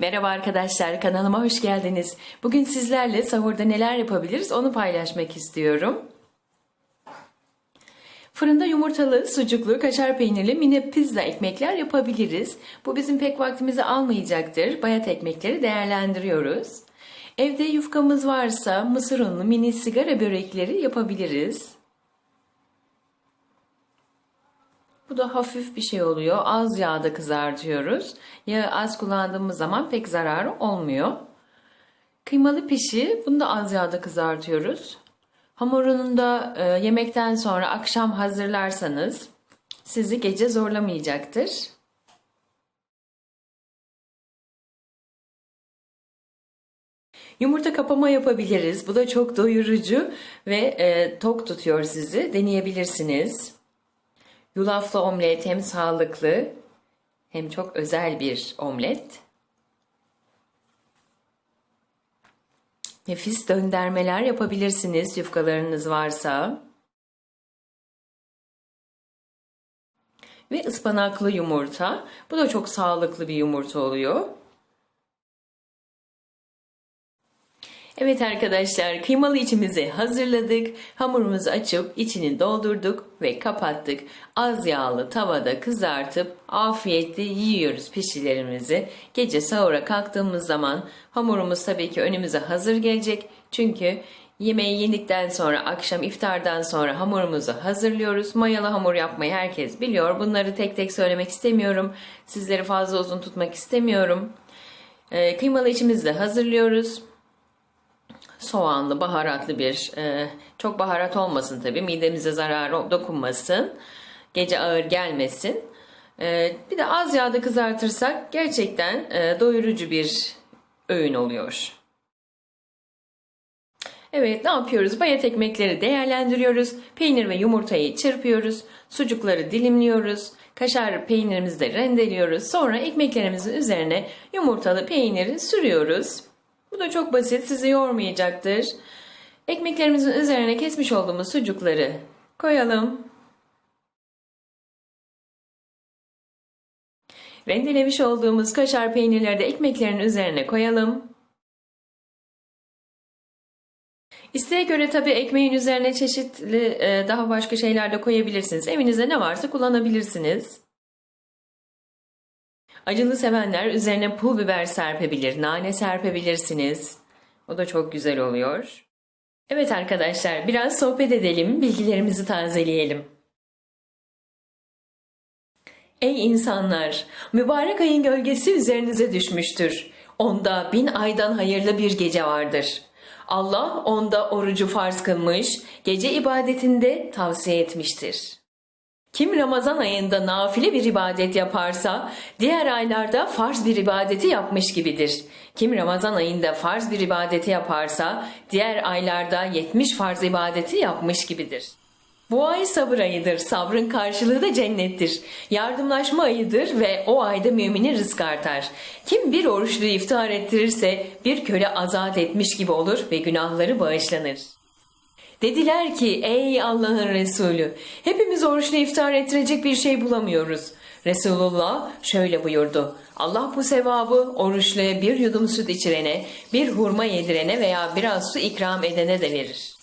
Merhaba arkadaşlar, kanalıma hoş geldiniz. Bugün sizlerle sahurda neler yapabiliriz onu paylaşmak istiyorum. Fırında yumurtalı, sucuklu, kaşar peynirli mini pizza ekmekler yapabiliriz. Bu bizim pek vaktimizi almayacaktır. Bayat ekmekleri değerlendiriyoruz. Evde yufkamız varsa mısır unlu mini sigara börekleri yapabiliriz. Bu da hafif bir şey oluyor. Az yağda kızartıyoruz. Yağı az kullandığımız zaman pek zararı olmuyor. Kıymalı pişi, bunu da az yağda kızartıyoruz. Hamurunu da e, yemekten sonra akşam hazırlarsanız sizi gece zorlamayacaktır. Yumurta kapama yapabiliriz. Bu da çok doyurucu ve e, tok tutuyor sizi. Deneyebilirsiniz. Yulaflı omlet hem sağlıklı hem çok özel bir omlet. Nefis döndermeler yapabilirsiniz yufkalarınız varsa. Ve ıspanaklı yumurta. Bu da çok sağlıklı bir yumurta oluyor. Evet arkadaşlar kıymalı içimizi hazırladık. Hamurumuzu açıp içini doldurduk ve kapattık. Az yağlı tavada kızartıp afiyetle yiyoruz pişilerimizi. Gece sahura kalktığımız zaman hamurumuz tabii ki önümüze hazır gelecek. Çünkü yemeği yedikten sonra akşam iftardan sonra hamurumuzu hazırlıyoruz. Mayalı hamur yapmayı herkes biliyor. Bunları tek tek söylemek istemiyorum. Sizleri fazla uzun tutmak istemiyorum. Ee, kıymalı içimizi de hazırlıyoruz soğanlı, baharatlı bir, e, çok baharat olmasın tabii, midemize zararı dokunmasın, gece ağır gelmesin. E, bir de az yağda kızartırsak gerçekten e, doyurucu bir öğün oluyor. Evet ne yapıyoruz? Bayat ekmekleri değerlendiriyoruz. Peynir ve yumurtayı çırpıyoruz. Sucukları dilimliyoruz. Kaşar peynirimizi de rendeliyoruz. Sonra ekmeklerimizin üzerine yumurtalı peyniri sürüyoruz. Bu da çok basit, sizi yormayacaktır. Ekmeklerimizin üzerine kesmiş olduğumuz sucukları koyalım. Rendelemiş olduğumuz kaşar peynirleri de ekmeklerin üzerine koyalım. İsteğe göre tabii ekmeğin üzerine çeşitli e, daha başka şeyler de koyabilirsiniz. Evinizde ne varsa kullanabilirsiniz. Acılı sevenler üzerine pul biber serpebilir, nane serpebilirsiniz. O da çok güzel oluyor. Evet arkadaşlar biraz sohbet edelim, bilgilerimizi tazeleyelim. Ey insanlar! Mübarek ayın gölgesi üzerinize düşmüştür. Onda bin aydan hayırlı bir gece vardır. Allah onda orucu farz kılmış, gece ibadetinde tavsiye etmiştir.'' Kim Ramazan ayında nafile bir ibadet yaparsa diğer aylarda farz bir ibadeti yapmış gibidir. Kim Ramazan ayında farz bir ibadeti yaparsa diğer aylarda 70 farz ibadeti yapmış gibidir. Bu ay sabır ayıdır. Sabrın karşılığı da cennettir. Yardımlaşma ayıdır ve o ayda müminin rızkı artar. Kim bir oruçlu iftar ettirirse bir köle azat etmiş gibi olur ve günahları bağışlanır. Dediler ki ey Allah'ın Resulü hepimiz oruçla iftar ettirecek bir şey bulamıyoruz. Resulullah şöyle buyurdu. Allah bu sevabı oruçlu bir yudum süt içirene, bir hurma yedirene veya biraz su ikram edene de verir.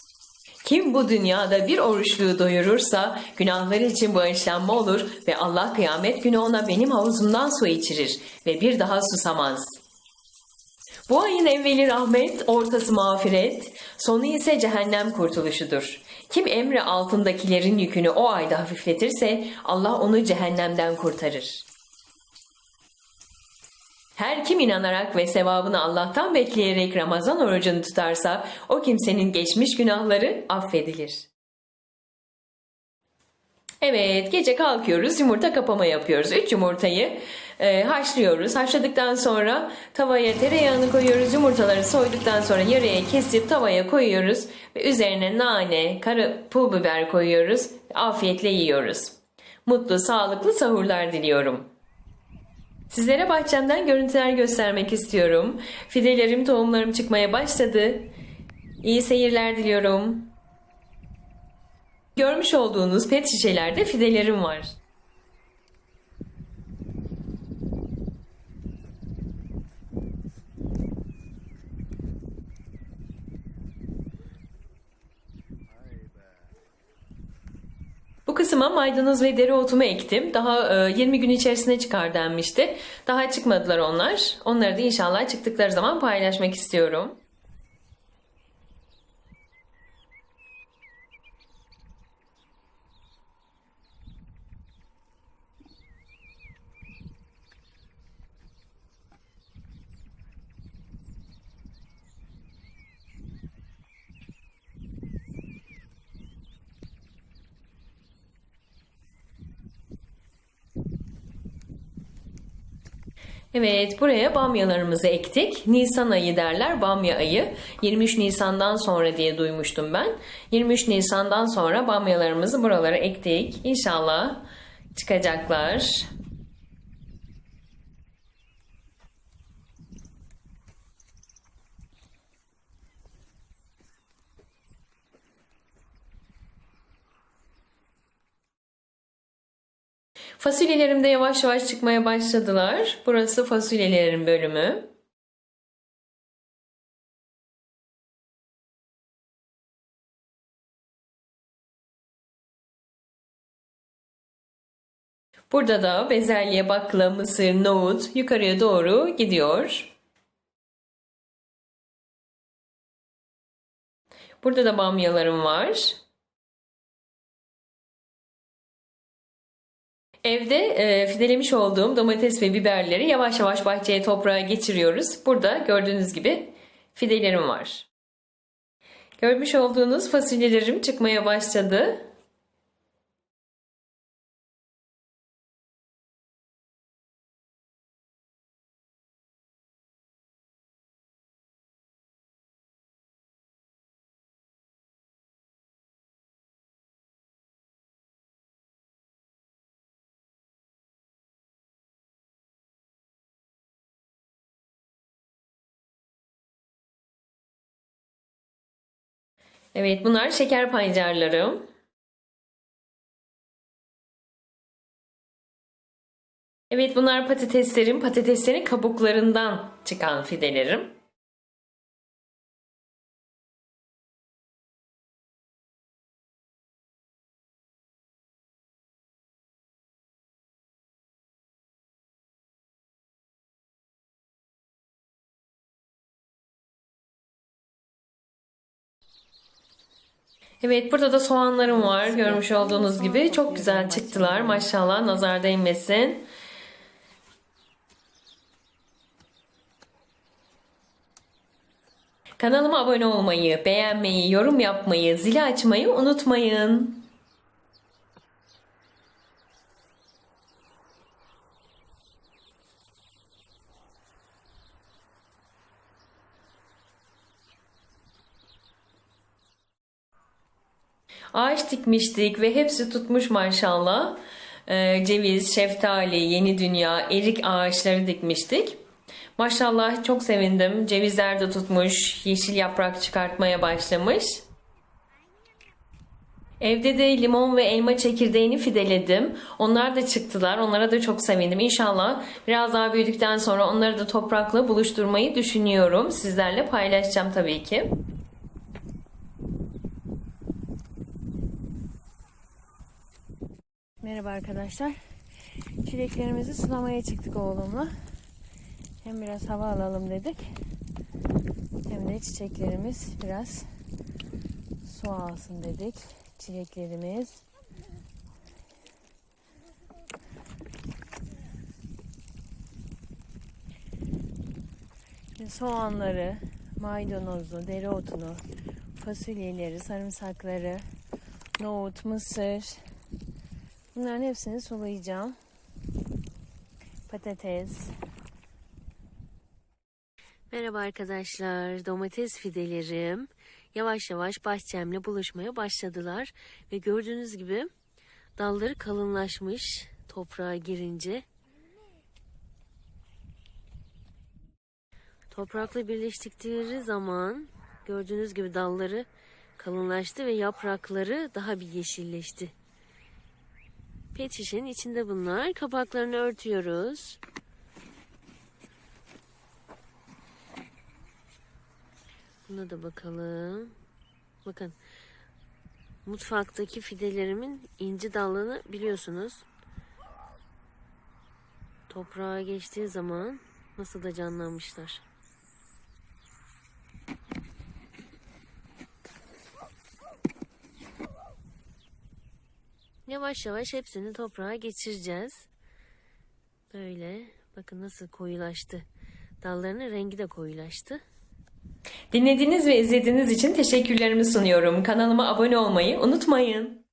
Kim bu dünyada bir oruçluğu doyurursa günahları için bağışlanma olur ve Allah kıyamet günü ona benim havuzumdan su içirir ve bir daha susamaz.'' Bu ayın evveli rahmet, ortası mağfiret, sonu ise cehennem kurtuluşudur. Kim emri altındakilerin yükünü o ayda hafifletirse Allah onu cehennemden kurtarır. Her kim inanarak ve sevabını Allah'tan bekleyerek Ramazan orucunu tutarsa o kimsenin geçmiş günahları affedilir. Evet, gece kalkıyoruz, yumurta kapama yapıyoruz. Üç yumurtayı e, haşlıyoruz. Haşladıktan sonra tavaya tereyağını koyuyoruz. Yumurtaları soyduktan sonra yarıya kesip tavaya koyuyoruz. Ve üzerine nane, kara pul biber koyuyoruz. Afiyetle yiyoruz. Mutlu, sağlıklı sahurlar diliyorum. Sizlere bahçemden görüntüler göstermek istiyorum. Fidelerim, tohumlarım çıkmaya başladı. İyi seyirler diliyorum. Görmüş olduğunuz pet şişelerde fidelerim var. Kısma maydanoz ve dereotumu ektim. Daha e, 20 gün içerisinde çıkar denmişti. Daha çıkmadılar onlar. Onları da inşallah çıktıkları zaman paylaşmak istiyorum. Evet, buraya bamyalarımızı ektik. Nisan ayı derler, bamya ayı. 23 Nisan'dan sonra diye duymuştum ben. 23 Nisan'dan sonra bamyalarımızı buralara ektik. İnşallah çıkacaklar. Fasulyelerim de yavaş yavaş çıkmaya başladılar. Burası fasulyelerin bölümü. Burada da bezelye, bakla, mısır, nohut yukarıya doğru gidiyor. Burada da bamyalarım var. Evde e, fidelemiş olduğum domates ve biberleri yavaş yavaş bahçeye toprağa geçiriyoruz. Burada gördüğünüz gibi fidelerim var. Görmüş olduğunuz fasulyelerim çıkmaya başladı. Evet bunlar şeker pancarlarım. Evet bunlar patateslerim. Patateslerin kabuklarından çıkan fidelerim. Evet burada da soğanlarım var görmüş olduğunuz gibi. Çok güzel çıktılar maşallah nazar değmesin. Kanalıma abone olmayı, beğenmeyi, yorum yapmayı, zili açmayı unutmayın. Ağaç dikmiştik ve hepsi tutmuş maşallah. Ee, ceviz, şeftali, yeni dünya, erik ağaçları dikmiştik. Maşallah çok sevindim. Cevizler de tutmuş, yeşil yaprak çıkartmaya başlamış. Evde de limon ve elma çekirdeğini fideledim. Onlar da çıktılar. Onlara da çok sevindim. İnşallah biraz daha büyüdükten sonra onları da toprakla buluşturmayı düşünüyorum. Sizlerle paylaşacağım tabii ki. Merhaba arkadaşlar. Çileklerimizi sulamaya çıktık oğlumla. Hem biraz hava alalım dedik. Hem de çiçeklerimiz biraz su alsın dedik. Çileklerimiz. Soğanları, maydanozu, dereotunu, fasulyeleri, sarımsakları, nohut, mısır, Bunların hepsini sulayacağım. Patates. Merhaba arkadaşlar. Domates fidelerim yavaş yavaş bahçemle buluşmaya başladılar. Ve gördüğünüz gibi dalları kalınlaşmış toprağa girince. Toprakla birleştikleri zaman gördüğünüz gibi dalları kalınlaştı ve yaprakları daha bir yeşilleşti. Pet şişenin içinde bunlar. Kapaklarını örtüyoruz. Buna da bakalım. Bakın. mutfaktaki fidelerimin inci dalını biliyorsunuz. Toprağa geçtiği zaman nasıl da canlanmışlar. Yavaş yavaş hepsini toprağa geçireceğiz. Böyle bakın nasıl koyulaştı. Dallarının rengi de koyulaştı. Dinlediğiniz ve izlediğiniz için teşekkürlerimi sunuyorum. Kanalıma abone olmayı unutmayın.